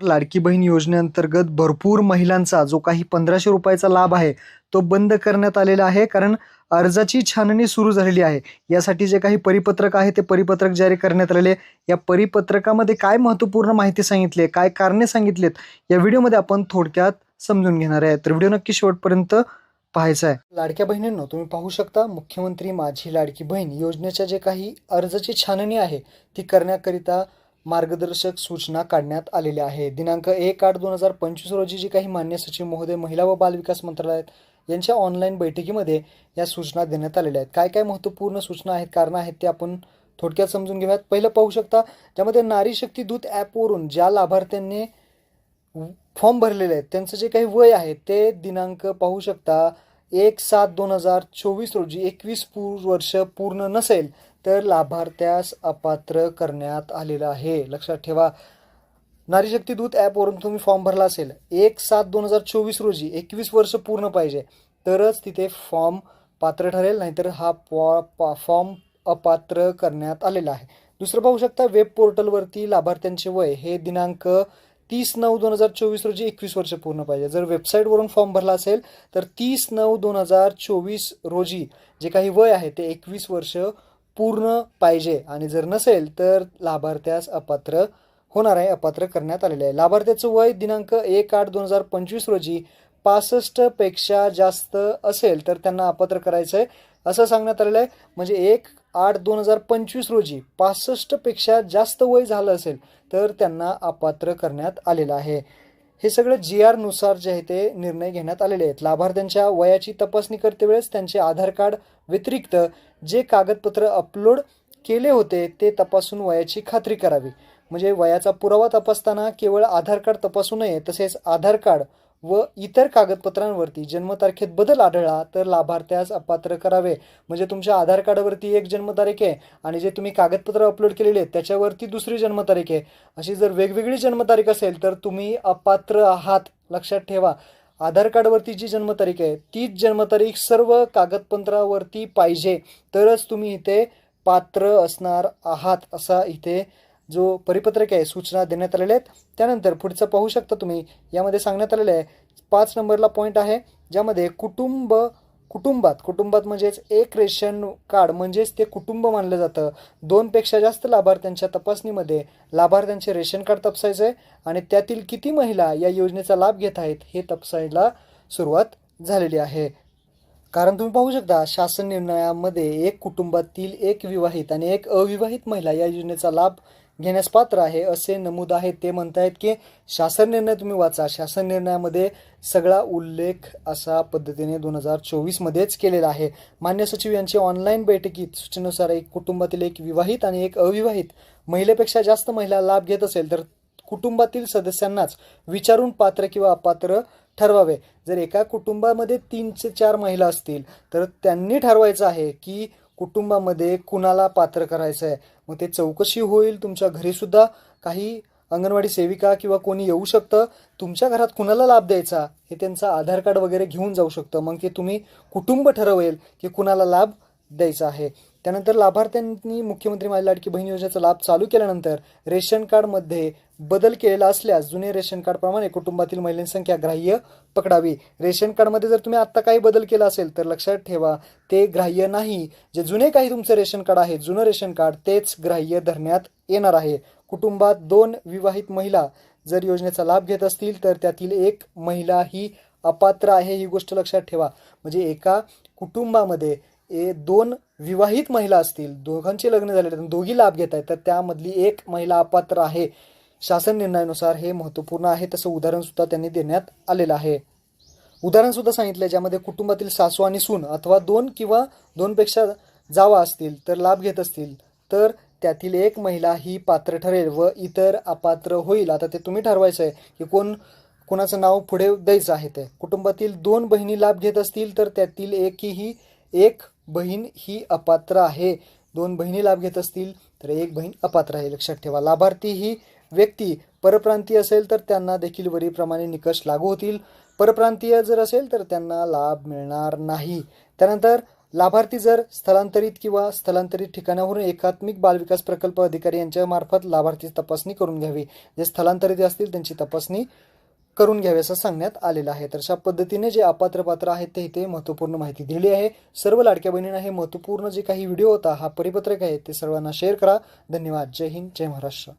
लाडकी बहीण योजनेअंतर्गत भरपूर महिलांचा जो काही पंधराशे रुपयाचा लाभ आहे तो बंद करण्यात आलेला आहे. कारण अर्जाची छाननी सुरू झालेली आहे. यासाठी जे काही परिपत्रक आहे ते परिपत्रक जारी करण्यात आलेले आहे. या परिपत्रकामध्ये काय महत्त्वपूर्ण माहिती सांगितली आहे काय कारणे सांगितलेत या व्हिडिओमध्ये आपण थोडक्यात समजून घेणार आहे. तर व्हिडिओ नक्की शेवटपर्यंत पाहायचा आहे. लाडक्या बहिणींनो तुम्ही पाहू शकता मुख्यमंत्री माझी लाडकी बहीण योजनेच्या जे काही अर्जाची छाननी आहे ती करण्याकरिता मार्गदर्शक सूचना काढण्यात आलेल्या आहे. दिनांक एक आठ दोन हजार पंचवीस रोजी जी काही मान्य सचिव महोदय महिला व बालविकास मंत्रालयात यांच्या ऑनलाईन बैठकीमध्ये या सूचना देण्यात आलेल्या आहेत. काय काय महत्त्वपूर्ण सूचना आहेत कारणं आहेत ते आपण थोडक्यात समजून घेऊयात. पहिलं पाहू शकता ज्यामध्ये नारी शक्ती दूत ॲपवरून ज्या लाभार्थ्यांनी फॉर्म भरलेले आहेत त्यांचं जे काही वय आहे ते दिनांक पाहू शकता एक सात दोन हजार चोवीस रोजी एकवीस पूर वर्ष पूर्ण नसेल तर लाभार्थ्यास अपात्र करण्यात आलेलं आहे. लक्षात ठेवा नारी शक्ती दूत ॲपवरून तुम्ही फॉर्म भरला असेल. एक सात दोन हजार चोवीस रोजी एकवीस वर्ष पूर्ण पाहिजे तरच तिथे फॉर्म पात्र ठरेल नाहीतर हा पॉ पा फॉर्म अपात्र करण्यात आलेला आहे. दुसरं पाहू शकता वेब पोर्टलवरती लाभार्थ्यांचे वय हे दिनांक तीस नऊ दोन हजार चोवीस रोजी एकवीस वर्ष पूर्ण पाहिजे. जर वेबसाईटवरून फॉर्म भरला असेल तर तीस नऊ दोन हजार चोवीस रोजी जे काही वय आहे ते एकवीस वर्ष पूर्ण पाहिजे. आणि जर नसेल तर लाभार्थ्यास अपात्र होणार आहे अपात्र करण्यात आलेले आहे. लाभार्थ्याचं वय दिनांक एक आठ दोन हजार पंचवीस रोजी पासष्टपेक्षा जास्त असेल तर त्यांना अपात्र करायचं आहे असं सांगण्यात आलेलं आहे. म्हणजे एक आठ दोन हजार पंचवीस रोजी पासष्टपेक्षा जास्त वय झालं असेल तर त्यांना अपात्र करण्यात आलेलं आहे. हे सगळं जी आरनुसार जे आहे ते निर्णय घेण्यात आलेले आहेत. लाभार्थ्यांच्या वयाची तपासणी करते वेळेस त्यांचे आधार कार्ड व्यतिरिक्त जे कागदपत्र अपलोड केले होते ते तपासून वयाची खात्री करावी. म्हणजे वयाचा पुरावा तपासताना केवळ आधार कार्ड तपासू नये तसेच आधार कार्ड व इतर कागदपत्रांवरती जन्मतारखेत बदल आढळला तर लाभार्थ्यास अपात्र करावे. म्हणजे तुमच्या आधार कार्डावरती एक जन्मतारीख आहे आणि जे तुम्ही कागदपत्र अपलोड केलेले आहेत त्याच्यावरती दुसरी जन्मतारीख आहे. अशी जर वेगवेगळी जन्मतारीख असेल तर तुम्ही अपात्र आहात लक्षात ठेवा. आधार कार्डवरती जी जन्मतारीख आहे तीच जन्मतारीख सर्व कागदपत्रावरती पाहिजे. तरच तुम्ही इथे पात्र असणार आहात असा इथे जो परिपत्रक आहे सूचना देण्यात आलेल्या आहेत. त्यानंतर पुढचं पाहू शकता तुम्ही यामध्ये सांगण्यात आलेलं आहे पाच नंबरला पॉईंट आहे ज्यामध्ये कुटुंब कुटुंबात कुटुंबात म्हणजेच एक रेशन कार्ड म्हणजेच ते कुटुंब मानलं जातं. दोनपेक्षा जास्त लाभार्थ्यांच्या तपासणीमध्ये लाभार्थ्यांचे रेशन कार्ड तपासायचं आहे आणि त्यातील किती महिला या योजनेचा लाभ घेत आहेत हे तपासायला सुरुवात झालेली आहे. कारण तुम्ही पाहू शकता शासन निर्णयामध्ये एक कुटुंबातील एक विवाहित आणि एक अविवाहित महिला या योजनेचा लाभ घेण्यास पात्र आहे असे नमूद आहे. ते म्हणतायत की शासन निर्णय तुम्ही वाचा. शासन निर्णयामध्ये सगळा उल्लेख असा पद्धतीने दोन हजार चोवीसमध्येच केलेला आहे. मान्य सचिव यांची ऑनलाईन बैठकीत सूचनेनुसार एक कुटुंबातील एक विवाहित आणि एक अविवाहित महिलेपेक्षा जास्त महिला लाभ घेत असेल तर कुटुंबातील सदस्यांनाच विचारून पात्र किंवा अपात्र ठरवावे. जर एका कुटुंबामध्ये तीन ते चार महिला असतील तर त्यांनी ठरवायचं आहे की कुटुंबामध्ये कुणाला पात्र करायचं आहे मग ते चौकशी होईल तुमच्या घरीसुद्धा काही अंगणवाडी सेविका किंवा कोणी येऊ शकतं? तुमच्या घरात कुणाला लाभ द्यायचा? हे त्यांचं आधार कार्ड वगैरे घेऊन जाऊ शकतं. मग ते तुम्ही कुटुंब ठरवेल की कुणाला लाभ द्यायचा आहे. त्यानंतर लाभार्थ्यांनी मुख्यमंत्री माझी लाडकी बहीण योजनेचा लाभ चालू केल्यानंतर रेशन कार्डमध्ये बदल केलेला असल्यास जुने रेशन कार्डप्रमाणे कुटुंबातील महिलांची संख्या ग्राह्य पकडावी. रेशन कार्डमध्ये जर तुम्ही आत्ता काही बदल केला असेल तर लक्षात ठेवा ते ग्राह्य नाही. जे जुने काही तुमचं रेशन कार्ड आहे जुनं रेशन कार्ड तेच ग्राह्य धरण्यात येणार आहे. कुटुंबात दोन विवाहित महिला जर योजनेचा लाभ घेत असतील तर त्यातील एक महिला ही अपात्र आहे ही गोष्ट लक्षात ठेवा. म्हणजे एका कुटुंबामध्ये ए दोन विवाहित महिला असतील दोघांचे लग्न झाले आहेत, दोघी लाभ घेत आहेत तर त्यामधली एक महिला अपात्र आहे. शासन निर्णयानुसार हे महत्त्वपूर्ण आहे तसं उदाहरणसुद्धा त्यांनी देण्यात आलेलं आहे. उदाहरणसुद्धा सांगितलं ज्यामध्ये कुटुंबातील सासू आणि सून अथवा दोन किंवा दोनपेक्षा जावा असतील तर लाभ घेत असतील तर त्यातील एक महिला ही पात्र ठरेल व इतर अपात्र होईल. आता ते तुम्ही ठरवायचं आहे की कोण कोणाचं नाव पुढे द्यायचं आहे ते. कुटुंबातील दोन बहिणी लाभ घेत असतील तर त्यातील एकही एक बहीण ही अपात्र आहे. दोन बहिणी लाभ घेत असतील तर एक बहीण अपात्र आहे. लक्षात ठेवा लाभार्थी ही व्यक्ती परप्रांतीय असेल तर त्यांना देखील वरीप्रमाणे निकष लागू होतील. परप्रांतीय जर असेल तर त्यांना लाभ मिळणार नाही. त्यानंतर लाभार्थी जर स्थलांतरित किंवा स्थलांतरित ठिकाणावरून एकात्मिक बालविकास प्रकल्प अधिकारी यांच्या मार्फत लाभार्थी तपासणी करून घ्यावी. जे स्थलांतरित असतील त्यांची तपासणी करून घ्यावी असं सांगण्यात आलेलं आहे. तर अशा पद्धतीने जे अपात्र पात्र आहेत ते इथे महत्त्वपूर्ण माहिती दिलेली आहे. सर्व लाडक्या बहिणींना हे महत्त्वपूर्ण जे काही व्हिडिओ होता हा परिपत्रक आहे ते सर्वांना शेअर करा. धन्यवाद. जय हिंद. जय महाराष्ट्र.